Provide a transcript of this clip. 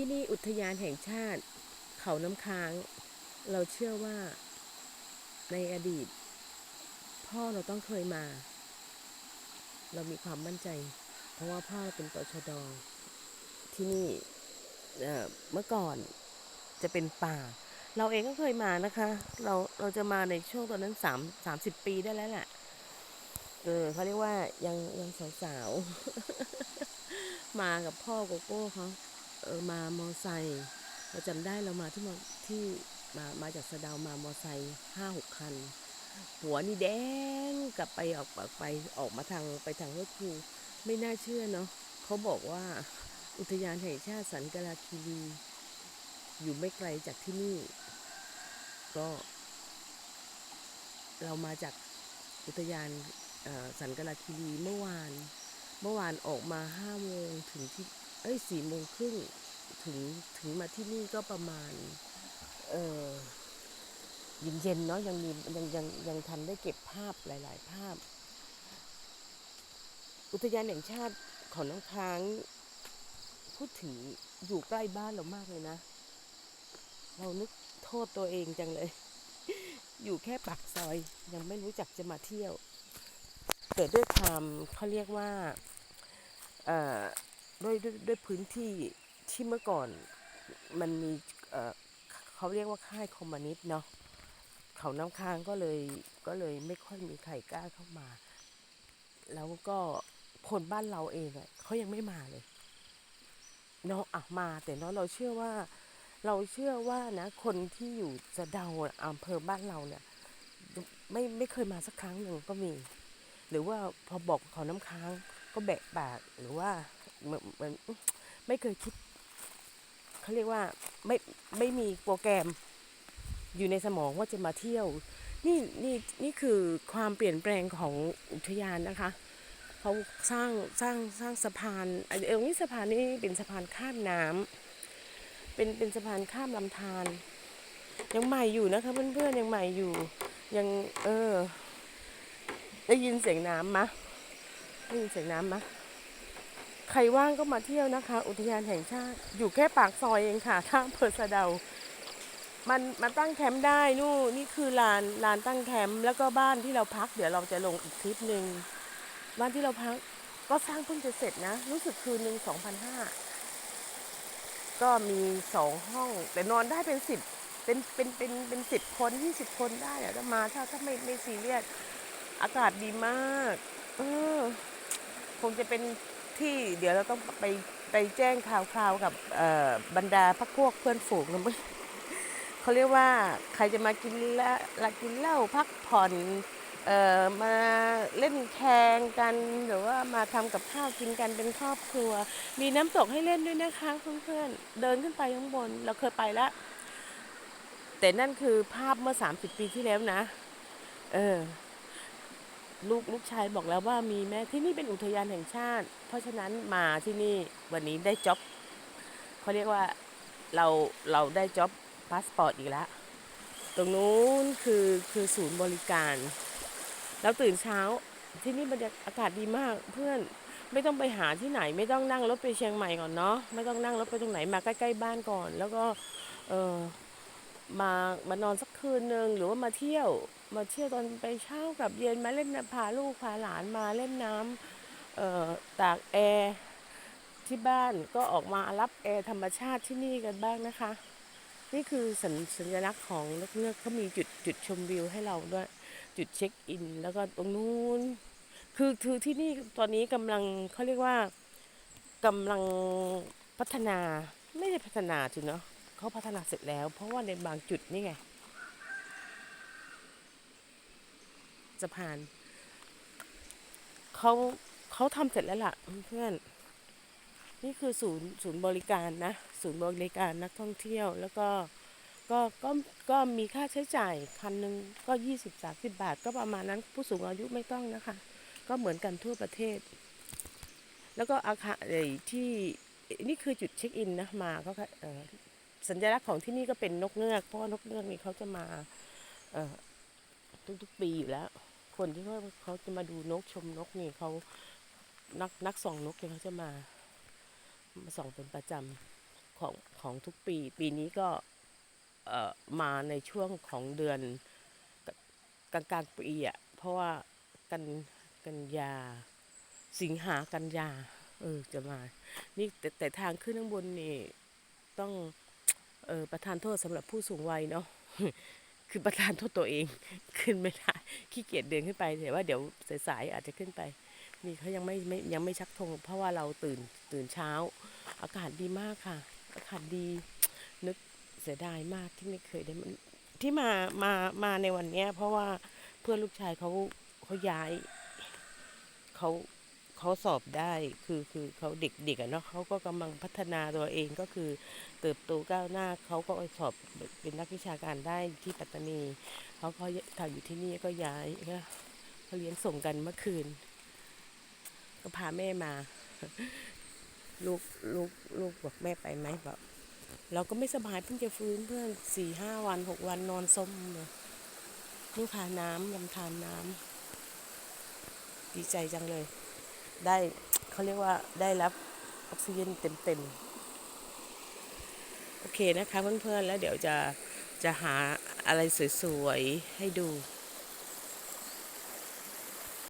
ที่นี่อุทยานแห่งชาติ เขาน้ำค้าง เราเชื่อว่า ในอดีต พ่อเราต้องเคยมา เรามีความมั่นใจ เพราะว่าพ่อเป็นตชดที่นี่เอ่อเมื่อก่อนจะเป็นป่า เราเองก็เคยมานะคะ เราเราจะมาในช่วงตอนนั้นสามสามสิบปีได้แล้วแหละเออเขาเรียกว่ายังยังสาวๆ มากับพ่อโกโก้เขา เออมามอไซค์เราจำได้เรามาที่มอที่มามาจากสะดาวมามอไซค์ห้าหกคัน หัวนี่แดงกลับไปออกออกไปออกมาทางไปทางห้วยคูไม่น่าเชื่อเนาะเขาบอกว่าอุทยานแห่งชาติสันกลาคีรีอยู่ไม่ไกลจากที่นี่ ก็ เรามาจากอุทยานสันกลาคีรีเมื่อวาน เมื่อวานออกมาห้าโมงถึงที่ เอ้ยสี่โมงครึ่งถึงถึงมาที่นี่ก็ประมาณ เออเย็นเย็นๆเนาะยังมียังยังยังทันได้เก็บภาพหลาย ๆ ภาพ อุทยานแห่งชาติเขาน้ำค้าง พูดถึงอยู่ใกล้บ้านเรามากเลยนะ เรานึกโทษตัวเองจังเลย อยู่แค่ปากซอย ยังไม่รู้จักจะมาเที่ยวแต่ด้วยความเขาเรียกว่าเอ่อ ด้วยด้วยด้วยพื้นที่ที่เมื่อก่อนมันมีเขาเรียกว่าค่ายคอมมิวนิสต์เนาะเขาน้ำค้างก็เลยก็เลยไม่ค่อยมีใครกล้าเข้ามา แล้วก็คนบ้านเราเองอะเขายังไม่มาเลยเนาะอะมา แต่เนาะเราเชื่อว่า เราเชื่อว่านะ คนที่อยู่สะเดาอำเภอบ้านเราเนี่ย ไม่ไม่เคยมาสักครั้งหนึ่งก็มี หรือว่าพอบอกเขาน้ำค้างก็แบะปากหรือว่า มือนเหมือนไม่เคยคิดเขาเรียกว่าไม่ไม่มีโปรแกรมอยู่ในสมองว่าจะมาเที่ยว นี่นี่นี่คือความเปลี่ยนแปลงของอุทยานนะคะเขาสร้างสร้างสร้างสะพานไอ้เออนี่สะพานนี่เป็นสะพานข้ามน้ำเป็นเป็นสะพานข้ามลำธารยังใหม่อยู่นะคะเพื่อนๆยังใหม่อยู่ ยังเออ ได้ยินเสียงน้ำมะได้ยินเสียงน้ำมะ ใครว่างก็มาเที่ยวนะคะ อุทยานแห่งชาติ อยู่แค่ปากซอยเองค่ะข้างอำเภอสะเดา มันมาตั้งแคมป์ได้นู่นนี่คือลานลานตั้งแคมป์แล้วก็บ้านที่เราพัก เดี๋ยวเราจะลงอีกคลิปหนึ่งบ้านที่เราพักก็สร้างเพิ่งจะเสร็จนะ รู้สึกคืนหนึ่งสองพันห้าก็มีสองห้อง แต่นอนได้เป็นสิบเป็นเป็นเป็นเป็นสิบคนยี่สิบคนได้อะถ้ามาถ้าถ้าไม่ไม่ซีเรียสอากาศดีมาก เออคงจะเป็น ที่เดี๋ยวเราต้องไปไปแจ้งข่าวคราวกับบรรดาพักพวกเพื่อนฝูงนะมึงเขาเรียกว่าใครจะมากินละละกินเหล้าพักผ่อนเอ่อมาเล่นแข่งกันหรือว่ามาทำกับข้าวกินกันเป็นครอบครัว มีน้ำตกให้เล่นด้วยนะคะเพื่อนๆเดินขึ้นไปข้างบน เราเคยไปแล้วแต่นั่นคือภาพเมื่อ 30 ปีที่แล้วนะ เออ ลูกลูกชายบอกแล้วว่ามีแม่ที่นี่เป็นอุทยานแห่งชาติ เพราะฉะนั้นมาที่นี่วันนี้ได้จ็อบเขาเรียกว่าเราเราได้จ็อบพาสปอร์ตอีกแล้ว ตรงนู้นคือคือศูนย์บริการ แล้วตื่นเช้าที่นี่บรรยากาศดีมากเพื่อนไม่ต้องไปหาที่ไหน ไม่ต้องนั่งรถไปเชียงใหม่ก่อนเนาะไม่ต้องนั่งรถไปตรงไหนมาใกล้ๆบ้านก่อน แล้วก็เออ มามานอนสักคืนหนึ่งหรือว่ามาเที่ยว มาเที่ยวตอนไปเช้ากับเย็นมาเล่นพาลูกพาหลานมาเล่นน้ำตากแอร์ที่บ้านก็ออกมารับแอร์ธรรมชาติที่นี่กันบ้างนะคะ นี่คือสัญสญลักษณ์ของนกเงือกเขามีจุดจุดชมวิวให้เราด้วย จุดเช็คอิน แล้วก็ตรงนู้นคือคือที่นี่ตอนนี้กำลังเขาเรียกว่ากำลังพัฒนาไม่ได้พัฒนาถึงเนาะ เขาพัฒนาเสร็จแล้ว เพราะว่าในบางจุดนี่ไงสะพานเขาเขาทำเสร็จแล้วล่ะเพื่อน นี่คือศูนย์ศูนย์บริการนะ ศูนย์บริการนักท่องเที่ยว แล้วก็ก็ก็ก็มีค่าใช้จ่ายคันหนึ่งก็ยี่สิบสามสิบบาท ก็ประมาณนั้นผู้สูงอายุไม่ต้องนะคะ ก็เหมือนกันทั่วประเทศ แล้วก็อาคารที่นี่คือจุดเช็คอินนะมาก็เอ่อ สัญลักษณ์ของที่นี่ก็เป็นนกเงือก เพราะว่านกเงือกนี่เขาจะมาทุกๆปีอยู่แล้ว คนที่เขาเขาจะมาดูนกชมนกนี่เขานักนักส่องนกเนี่ยเขาจะมามาส่องเป็นประจของของทุกปี ปีนี้ก็มาในช่วงของเดือนกลางกลางปีอะเพราะว่ากันกันยา สิงหากันยา เออจะมา นี่แต่แต่ทางขึ้นข้างบนนี่ต้อง เออประทานโทษสำหรับผู้สูงวัยเนาะคือประทานโทษตัวเอง ขึ้นไม่ได้ขี้เกียจเดินขึ้นไปแต่ว่าเดี๋ยวสายๆอาจจะขึ้นไปนี่เขายังไม่ไม่ยังไม่ชักธงเพราะว่าเราตื่นตื่นเช้า อากาศดีมากค่ะ อากาศดีนึกเสียดายมากที่ไม่เคยได้มันที่มามามาในวันเนี้ย เพราะว่าเพื่อนลูกชายเขาเขาย้ายเขาเขาสอบได้คือคือเขาเด็กเด็กอะเนาะเขาก็กำลังพัฒนาตัวเองก็คือ เติบโตก้าวหน้าเขาก็สอบเป็นนักวิชาการได้ที่ปัตตานีเขาก็ทำอยู่ที่นี่ก็ย้ายเขาเลี้ยงส่งกันเมื่อคืน ก็พาแม่มา ลูกลูกลูกบอกแม่ไปไหมบอกเราก็ไม่สบายเพิ่งจะฟื้นเพื่อนสี่ห้าวันหกวันนอนซมเลยลูกพาน้ำลำทานน้ำดีใจจังเลย ได้เขาเรียกว่าได้รับออกซิเจนเต็มๆ โอเคนะคะเพื่อนๆ แล้วเดี๋ยวจะจะหาอะไรสวยๆ ให้ดู